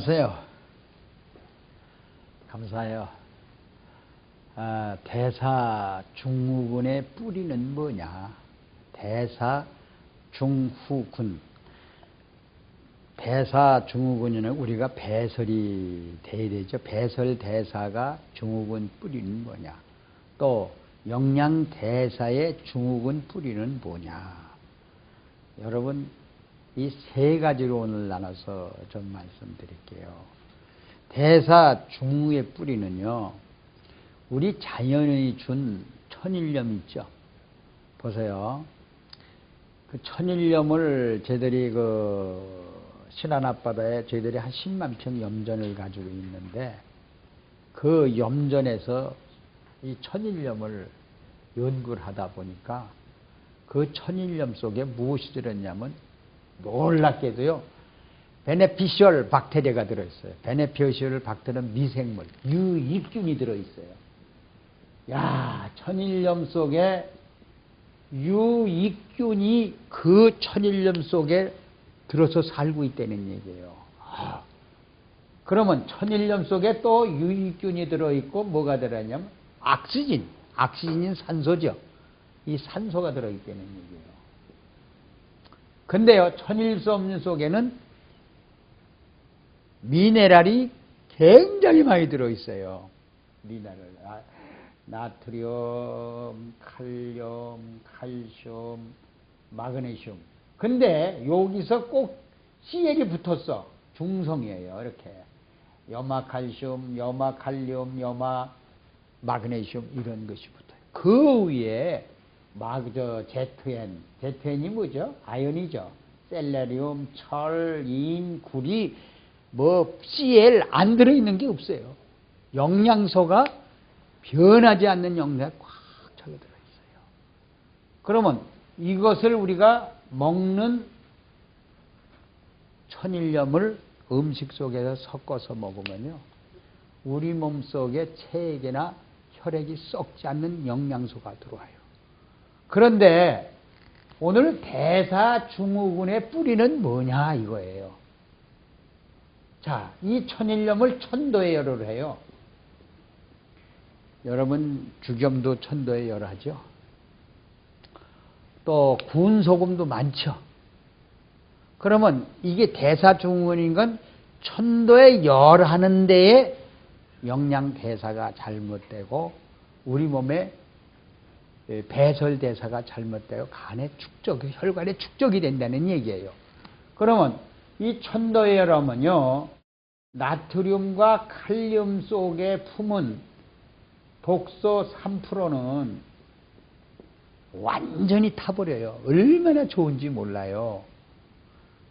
안녕하세요. 감사해요. 아, 대사 중후군의 뿌리는 뭐냐? 대사 중후군. 대사 중후군에는 우리가 배설이 돼야 되죠. 배설 대사가 중후군 뿌리는 뭐냐? 또 영양 대사의 중후군 뿌리는 뭐냐? 여러분 이 세 가지로 오늘 나눠서 좀 말씀드릴게요. 대사 중후의 뿌리는요. 우리 자연이 준 천일염 있죠. 보세요. 그 천일염을 저희들이 그 신안 앞바다에 저희들이 한 10만 평 염전을 가지고 있는데 그 염전에서 이 천일염을 연구를 하다 보니까 그 천일염 속에 무엇이 들었냐면 놀랍게도요 베네피셜 박테리아가 들어있어요. 베네피셜 박테리아는 미생물, 유익균이 들어있어요. 야, 천일염 속에 유익균이 그 천일염 속에 들어서 살고 있다는 얘기예요. 아, 그러면 천일염 속에 또 유익균이 들어있고 뭐가 들어있냐면 악시진, 악시진인 산소죠. 이 산소가 들어있다는 얘기예요. 근데요, 천일섬 속에는 미네랄이 굉장히 많이 들어있어요. 미네랄. 아, 나트륨, 칼륨, 칼슘, 마그네슘. 근데 여기서 꼭 CL이 붙었어. 중성이에요. 이렇게. 염화 칼슘, 염화 칼륨, 염화 마그네슘 이런 것이 붙어요. 그 위에 막저 제트엔, 제트엔이 뭐죠? 아연이죠. 셀레리움, 철, 인, 구리, 뭐 CL 안 들어 있는 게 없어요. 영양소가 변하지 않는 영양이 꽉 차게 들어 있어요. 그러면 이것을 우리가 먹는 천일염을 음식 속에서 섞어서 먹으면요. 우리 몸 속에 체액이나 혈액이 썩지 않는 영양소가 들어와요. 그런데 오늘 대사 중후군의 뿌리는 뭐냐 이거예요. 자, 이 천일염을 천도의 열을 해요. 여러분 주겸도 천도의 열 하죠. 또 군소금도 많죠. 그러면 이게 대사 중후군인 건 천도의 열 하는 데에 영양 대사가 잘못되고 우리 몸에 배설 대사가 잘못되고 간의 축적, 혈관의 축적이 된다는 얘기예요. 그러면 이 천도열하면요, 나트륨과 칼륨 속에 품은 독소 3%는 완전히 타버려요. 얼마나 좋은지 몰라요.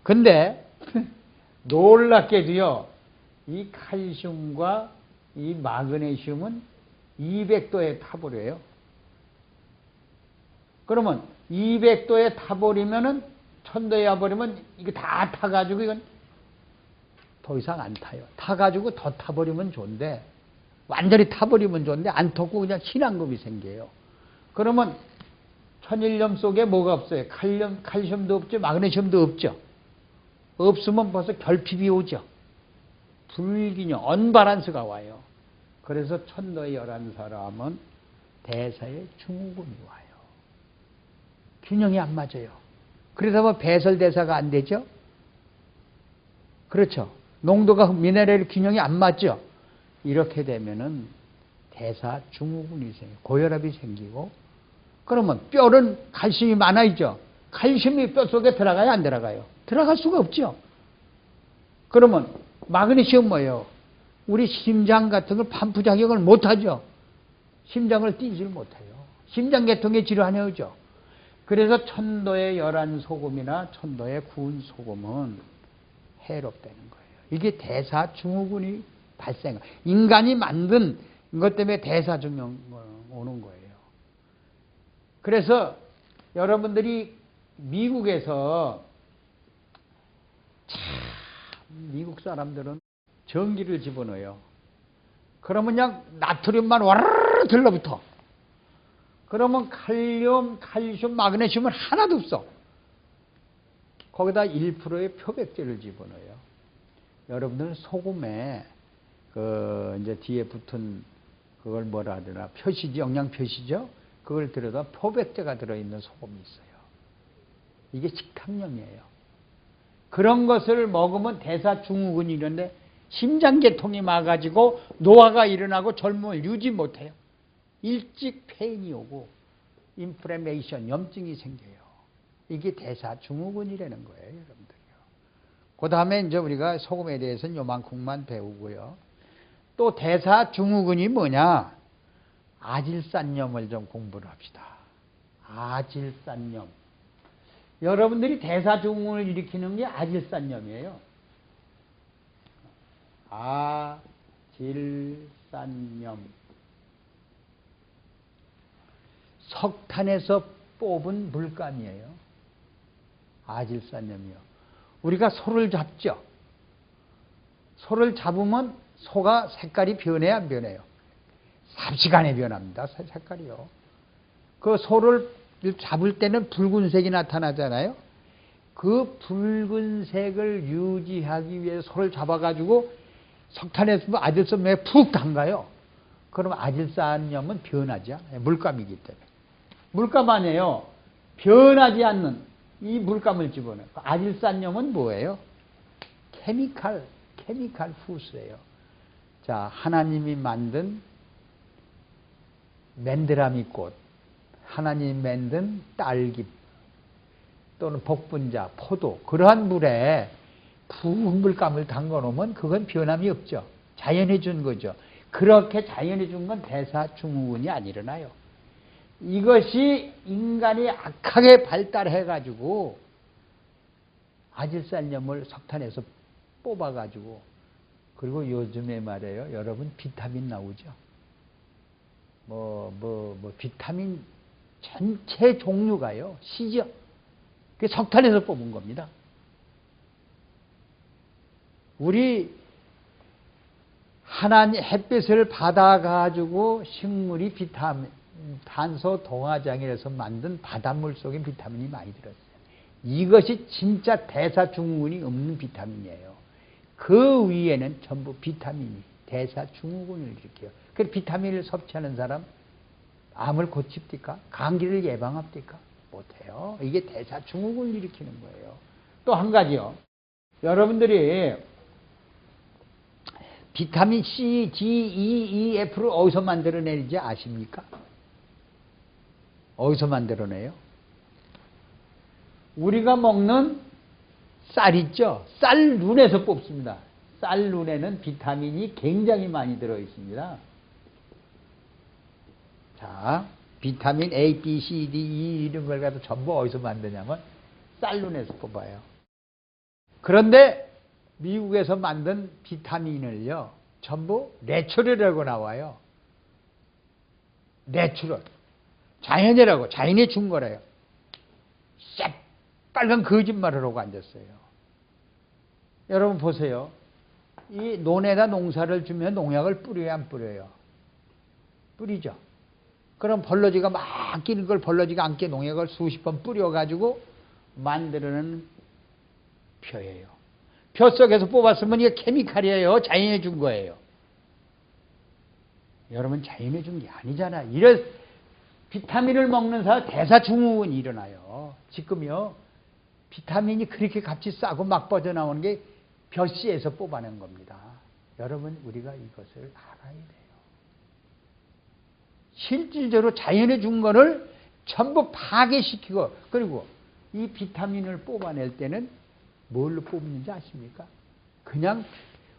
근데 놀랍게도요, 이 칼슘과 이 마그네슘은 200도에 타버려요. 그러면 200도에 타버리면은 천도에 와버리면 이거 다 타가지고 이건 더 이상 안 타요. 타가지고 더 타버리면 좋은데 완전히 타버리면 좋은데 안 탔고 그냥 신앙금이 생겨요. 그러면 천일염 속에 뭐가 없어요? 칼륨, 칼슘도 없죠. 마그네슘도 없죠. 없으면 벌써 결핍이 오죠. 불균형, 언바란스가 와요. 그래서 천도에 열한 사람은 대사에 중후군이 와요. 균형이 안 맞아요. 그러다 보면 배설대사가 안 되죠? 그렇죠. 농도가 미네랄 균형이 안 맞죠? 이렇게 되면은 대사 중후군이 생겨 고혈압이 생기고 그러면 뼈는 칼슘이 많아있죠? 칼슘이 뼈 속에 들어가요? 안 들어가요? 들어갈 수가 없죠? 그러면 마그네슘 뭐예요? 우리 심장 같은 걸 판부작용을 못하죠? 심장을 뛰질 못해요. 심장계통에 질환이 오죠? 그래서 천도의 열한 소금이나 천도의 구운 소금은 해롭다는 거예요. 이게 대사 중후군이 발생. 인간이 만든 것 때문에 대사 중후군 오는 거예요. 그래서 여러분들이 미국에서 참 미국 사람들은 전기를 집어넣어요. 그러면 그냥 나트륨만 와르르 들러붙어. 그러면 칼륨, 칼슘, 마그네슘은 하나도 없어. 거기다 1%의 표백제를 집어넣어요. 여러분들 소금에 그 이제 뒤에 붙은 그걸 뭐라 하더라 표시지 영양 표시죠. 그걸 들여다 표백제가 들어있는 소금이 있어요. 이게 식탐염이에요. 그런 것을 먹으면 대사 증후군이 이런데 심장계통이 막아지고 노화가 일어나고 젊음을 유지 못해요. 일찍 폐인이 오고 인프레메이션 염증이 생겨요. 이게 대사 증후군이라는 거예요, 여러분들요. 그 다음에 이제 우리가 소금에 대해서는 요만큼만 배우고요. 또 대사 증후군이 뭐냐? 아질산염을 좀 공부를 합시다. 아질산염. 여러분들이 대사 증후군을 일으키는 게 아질산염이에요. 아질산염. 석탄에서 뽑은 물감이에요. 아질산염이요. 우리가 소를 잡죠. 소를 잡으면 소가 색깔이 변해 안 변해요? 삽시간에 변합니다. 색깔이요. 그 소를 잡을 때는 붉은색이 나타나잖아요. 그 붉은색을 유지하기 위해 소를 잡아가지고 석탄에서 아질산염에 푹 담가요. 그럼 아질산염은 변하지 않아요. 물감이기 때문에. 물감 안에요. 변하지 않는 이 물감을 집어넣어요. 아질산염은 뭐예요? 케미칼, 케미칼 후스예요. 자, 하나님이 만든 맨드라미 꽃, 하나님이 만든 딸기 또는 복분자, 포도 그러한 물에 부은 물감을 담궈 놓으면 그건 변함이 없죠. 자연에 준 거죠. 그렇게 자연에 준건 대사증후군이 안 일어나요. 이것이 인간이 악하게 발달해 가지고 아질산염을 석탄에서 뽑아 가지고 그리고 요즘에 말이에요. 여러분 비타민 나오죠. 뭐 뭐, 뭐 비타민 전체 종류가요. 시죠. 그 석탄에서 뽑은 겁니다. 우리 하나님 햇빛을 받아 가지고 식물이 비타민 탄소 동화장애에서 만든 바닷물 속에 비타민이 많이 들었어요. 이것이 진짜 대사증후군이 없는 비타민이에요. 그 위에는 전부 비타민이 대사증후군을 일으켜요. 그 비타민을 섭취하는 사람 암을 고칩니까? 감기를 예방합니까? 못해요. 이게 대사증후군을 일으키는 거예요. 또 한 가지요. 여러분들이 비타민 C, D, E, E, F를 어디서 만들어내는지 아십니까? 어디서 만들어내요? 우리가 먹는 쌀 있죠? 쌀 눈에서 뽑습니다. 쌀 눈에는 비타민이 굉장히 많이 들어 있습니다. 자, 비타민 A, B, C, D, E 이런 걸 갖다 전부 어디서 만드냐면 쌀 눈에서 뽑아요. 그런데 미국에서 만든 비타민을요, 전부 내추럴이라고 나와요. 내추럴. 자연이라고, 자연이 준 거래요. 새빨간 거짓말을 하고 앉았어요. 여러분 보세요. 이 논에다 농사를 주면 농약을 뿌려야 안 뿌려요? 뿌리죠. 그럼 벌러지가 막 끼는 걸 벌러지가 않게 농약을 수십 번 뿌려가지고 만들어낸 표예요. 표 속에서 뽑았으면 이게 케미칼이에요. 자연에 준 거예요. 여러분 자연에 준게 아니잖아. 이래 비타민을 먹는 사람 대사증후군이 일어나요. 지금요. 비타민이 그렇게 값이 싸고 막 뻗어나오는 게 벼씨에서 뽑아낸 겁니다. 여러분 우리가 이것을 알아야 돼요. 실질적으로 자연에 준 거를 전부 파괴시키고 그리고 이 비타민을 뽑아낼 때는 뭘로 뽑는지 아십니까? 그냥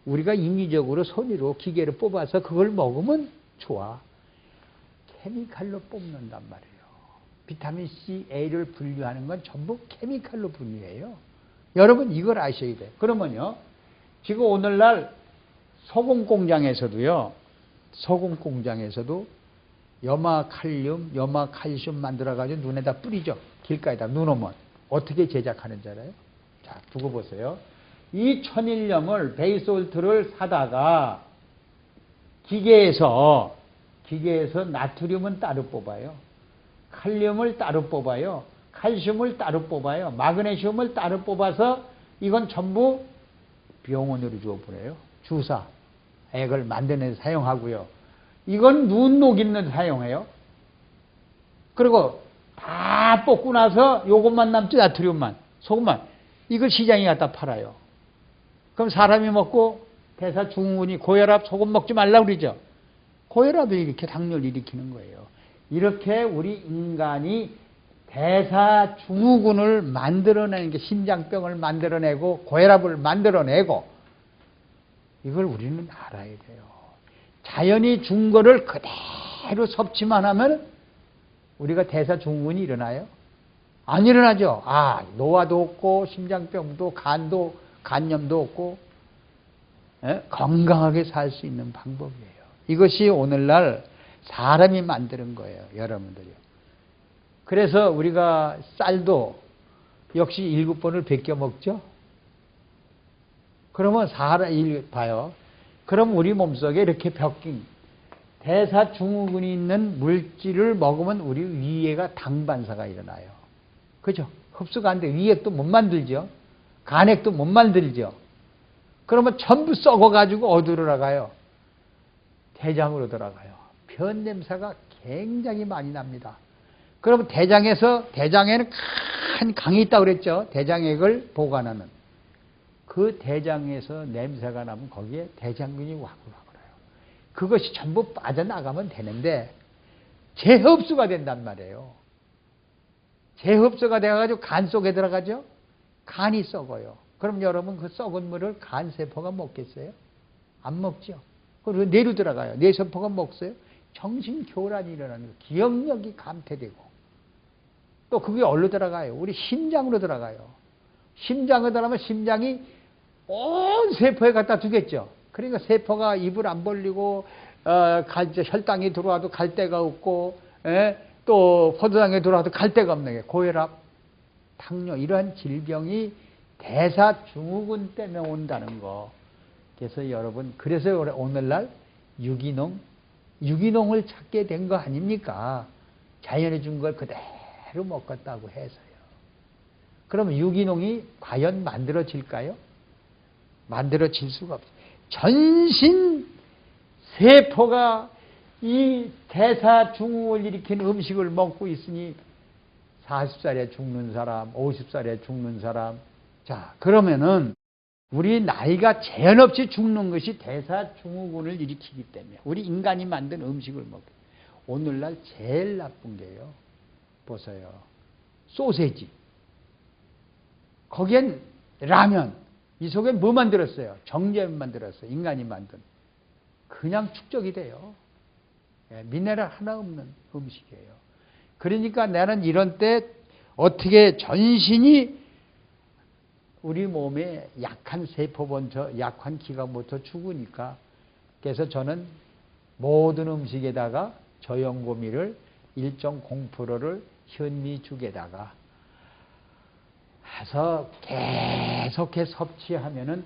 우리가 인위적으로 손으로 기계로 뽑아서 그걸 먹으면 좋아. 케미칼로 뽑는단 말이에요. 비타민 C, A를 분류하는 건 전부 케미칼로 분류해요. 여러분 이걸 아셔야 돼요. 그러면요. 지금 오늘날 소금 공장에서도요. 소금 공장에서도 염화 칼륨, 염화 칼슘 만들어 가지고 눈에다 뿌리죠. 길가에다 눈 오면 어떻게 제작하는지 알아요? 자, 두고 보세요. 이 천일염을 베이솔트를 사다가 기계에서 기계에서 나트륨은 따로 뽑아요. 칼륨을 따로 뽑아요. 칼슘을 따로 뽑아요. 마그네슘을 따로 뽑아서 이건 전부 병원으로 주어 보내요. 주사, 액을 만드는 데 사용하고요. 이건 눈 녹이는 데 사용해요. 그리고 다 뽑고 나서 요것만 남지 나트륨만, 소금만. 이걸 시장에 갖다 팔아요. 그럼 사람이 먹고 대사 중후군이 고혈압 소금 먹지 말라 그러죠. 고혈압을 이렇게 당뇨를 일으키는 거예요. 이렇게 우리 인간이 대사 중후군을 만들어내는 게 심장병을 만들어내고 고혈압을 만들어내고 이걸 우리는 알아야 돼요. 자연이 준 거를 그대로 섭취만 하면 우리가 대사 중후군이 일어나요? 안 일어나죠. 아, 노화도 없고 심장병도 간도 간염도 없고 예? 건강하게 살 수 있는 방법이에요. 이것이 오늘날 사람이 만드는 거예요. 여러분들이요. 그래서 우리가 쌀도 역시 일곱 번을 베껴 먹죠. 그러면 사람 일 봐요. 그럼 우리 몸속에 이렇게 벽긴 대사 증후군이 있는 물질을 먹으면 우리 위에가 당 반사가 일어나요. 그죠? 흡수가 안 돼. 위액도 못 만들죠. 간액도 못 만들죠. 그러면 전부 썩어가지고 어디로 나가요? 대장으로 들어가요. 변 냄새가 굉장히 많이 납니다. 그러면 대장에서 대장에는 큰 강이 있다고 그랬죠. 대장액을 보관하는. 그 대장에서 냄새가 나면 거기에 대장균이 와글와글해요. 그것이 전부 빠져나가면 되는데 재흡수가 된단 말이에요. 재흡수가 돼가지고 간 속에 들어가죠. 간이 썩어요. 그럼 여러분 그 썩은 물을 간세포가 먹겠어요? 안 먹죠. 그리고 뇌로 들어가요. 뇌세포가 먹어요? 정신 교란이 일어나는 거예요. 기억력이 감퇴되고. 또 그게 어디로 들어가요? 우리 심장으로 들어가요. 심장으로 들어가면 심장이 온 세포에 갖다 두겠죠. 그러니까 세포가 입을 안 벌리고 어, 갈, 혈당이 들어와도 갈 데가 없고 에? 또 포도당에 들어와도 갈 데가 없는 게 고혈압, 당뇨 이러한 질병이 대사 증후군 때문에 온다는 거. 그래서 여러분 그래서 오늘날 유기농 유기농을 찾게 된 거 아닙니까? 자연이 준 걸 그대로 먹었다고 해서요. 그럼 유기농이 과연 만들어질까요? 만들어질 수가 없어요. 전신 세포가 이 대사 증후를 일으킨 음식을 먹고 있으니 40살에 죽는 사람, 50살에 죽는 사람. 자, 그러면은 우리 나이가 제한 없이 죽는 것이 대사 증후군을 일으키기 때문에 우리 인간이 만든 음식을 먹고 오늘날 제일 나쁜 게요. 보세요. 소세지. 거기엔 라면. 이 속에 뭐 만들었어요? 정제만 만들었어요. 인간이 만든. 그냥 축적이 돼요. 예, 미네랄 하나 없는 음식이에요. 그러니까 나는 이런 때 어떻게 전신이 우리 몸에 약한 세포부터 약한 기관부터 죽으니까 그래서 저는 모든 음식에다가 저염고미를 1.0%를 현미죽에다가 해서 계속해 섭취하면은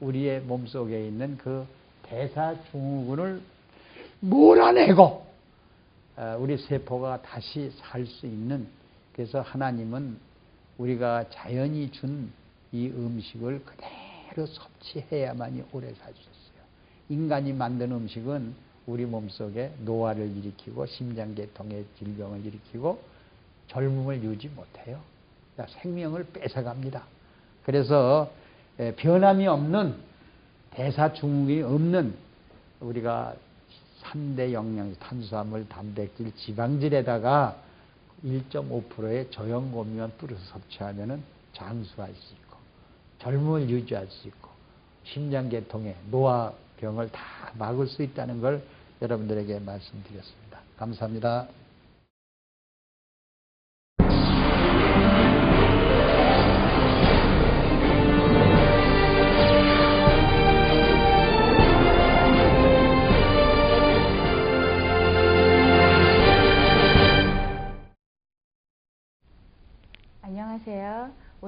우리의 몸속에 있는 그 대사증후군을 몰아내고 어, 우리 세포가 다시 살 수 있는 그래서 하나님은 우리가 자연이 준 이 음식을 그대로 섭취해야만이 오래 있어요. 인간이 만든 음식은 우리 몸속에 노화를 일으키고 심장계통의 질병을 일으키고 젊음을 유지 못해요. 생명을 뺏어갑니다. 그래서 변함이 없는 대사증후군이 없는 우리가 3대 영양 탄수화물, 단백질, 지방질에다가 1.5%의 저염 고미만 뿌려서 섭취하면 장수할 수 있고 젊음을 유지할 수 있고 심장계통의 노화병을 다 막을 수 있다는 걸 여러분들에게 말씀드렸습니다. 감사합니다.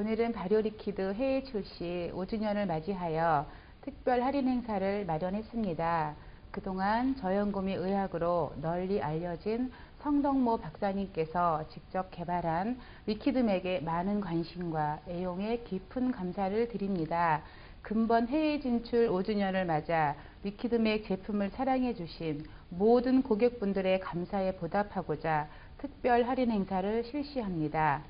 오늘은 바리오리퀴드 해외 출시 5주년을 맞이하여 특별 할인 행사를 마련했습니다. 그동안 저연금이 의학으로 널리 알려진 성덕모 박사님께서 직접 개발한 리퀴드맥에 많은 관심과 애용에 깊은 감사를 드립니다. 근본 해외 진출 5주년을 맞아 위키드맥 제품을 사랑해 주신 모든 고객분들의 감사에 보답하고자 특별 할인 행사를 실시합니다.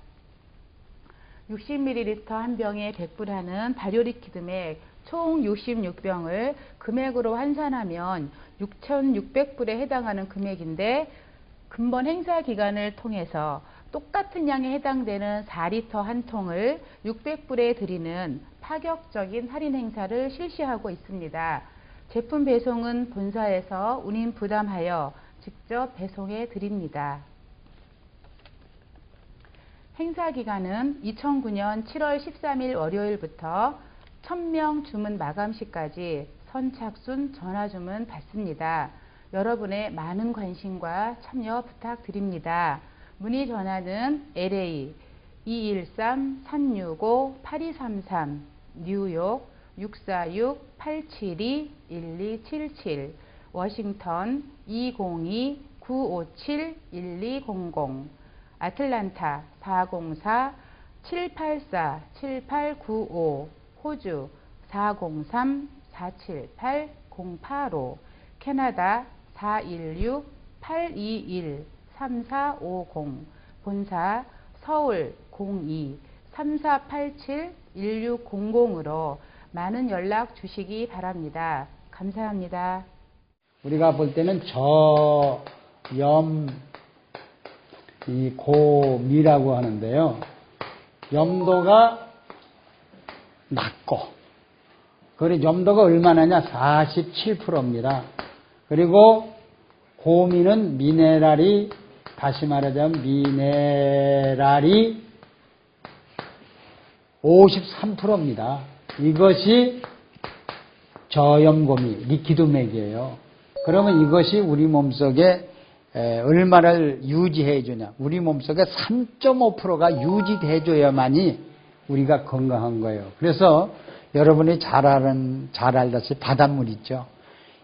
60ml 한 병에 100불하는 발효리퀴드맥 총 66병을 금액으로 환산하면 6,600불에 해당하는 금액인데 근본 행사 기간을 통해서 똑같은 양에 해당되는 4리터 한 통을 600불에 드리는 파격적인 할인 행사를 실시하고 있습니다. 제품 배송은 본사에서 운임 부담하여 직접 배송해 드립니다. 행사 기간은 2009년 7월 13일 월요일부터 1000명 주문 마감 시까지 선착순 전화 주문 받습니다. 여러분의 많은 관심과 참여 부탁드립니다. 문의 전화는 LA 213-365-8233 뉴욕 646-872-1277 워싱턴 202-957-1200 아틀란타 404-784-7895 호주 403-478-085 캐나다 416-821-3450 본사 서울 02-3487-1600으로 많은 연락 주시기 바랍니다. 감사합니다. 우리가 볼 때는 저염 이 고미라고 하는데요. 염도가 낮고 그리고 염도가 얼마나냐 47%입니다. 그리고 고미는 미네랄이 다시 말하자면 미네랄이 53%입니다. 이것이 저염고미 리퀴드맥이에요. 그러면 이것이 우리 몸속에 에, 얼마를 유지해 주냐. 우리 몸속에 3.5%가 유지돼 줘야만이 우리가 건강한 거예요. 그래서 여러분이 잘 아는 잘 알다시피 바닷물 있죠.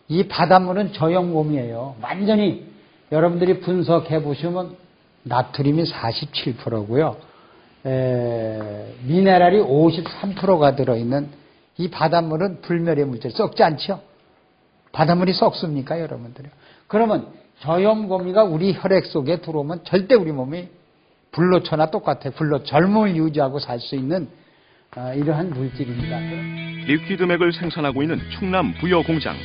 이 바닷물은 저염곰이에요. 완전히 여러분들이 분석해 보시면 나트륨이 47%고요. 미네랄이 53%가 들어있는 이 바닷물은 불멸의 물질 썩지 않죠? 바닷물이 썩습니까, 여러분들이? 그러면 저염고미가 우리 혈액 속에 들어오면 절대 우리 몸이 불로초나 똑같아요. 불로 젊음을 유지하고 살 수 있는 어, 이러한 물질입니다. 리퀴드맥을 생산하고 있는 충남 부여 공장.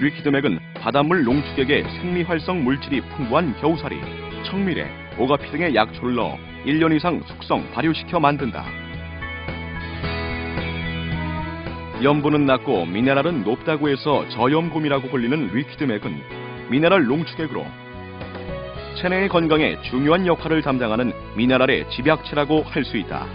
리퀴드맥은 바닷물 농축액에 생리활성 물질이 풍부한 겨우살이, 청미래, 오가피 등의 약초를 넣어 1년 이상 숙성, 발효시켜 만든다. 염분은 낮고 미네랄은 높다고 해서 저염곰이라고 불리는 리퀴드 맥은 미네랄 농축액으로 체내의 건강에 중요한 역할을 담당하는 미네랄의 집약체라고 할 수 있다.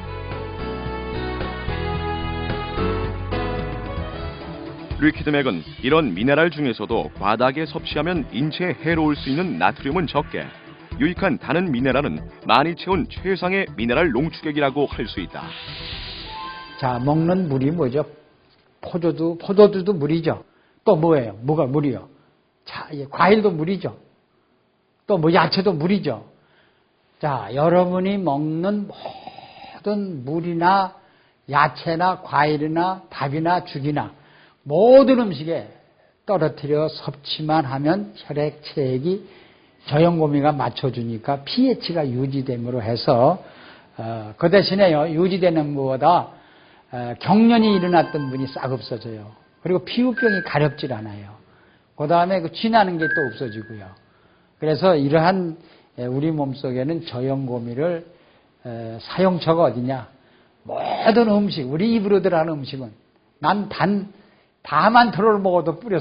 리퀴드맥은 이런 미네랄 중에서도 과다하게 섭취하면 인체에 해로울 수 있는 나트륨은 적게 유익한 다른 미네랄은 많이 채운 최상의 미네랄 농축액이라고 할 수 있다. 자, 먹는 물이 뭐죠? 포도도, 포도주도 물이죠. 또 뭐예요? 뭐가 물이요? 자, 예, 과일도 물이죠. 또 뭐 야채도 물이죠. 자, 여러분이 먹는 모든 물이나 야채나 과일이나 밥이나 죽이나 모든 음식에 떨어뜨려 섭취만 하면 혈액 체액이 저염고미가 맞춰주니까 pH가 유지됨으로 해서 어, 그 대신에요 유지되는 것보다 어, 경련이 일어났던 분이 싹 없어져요. 그리고 피부병이 가렵질 않아요. 그 다음에 그 쥐나는 게 또 없어지고요. 그래서 이러한 에, 우리 몸속에는 저염고미를 에, 사용처가 어디냐? 모든 음식, 우리 입으로 들어가는 음식은 난 단, 다만 들어를 먹어도 뿌려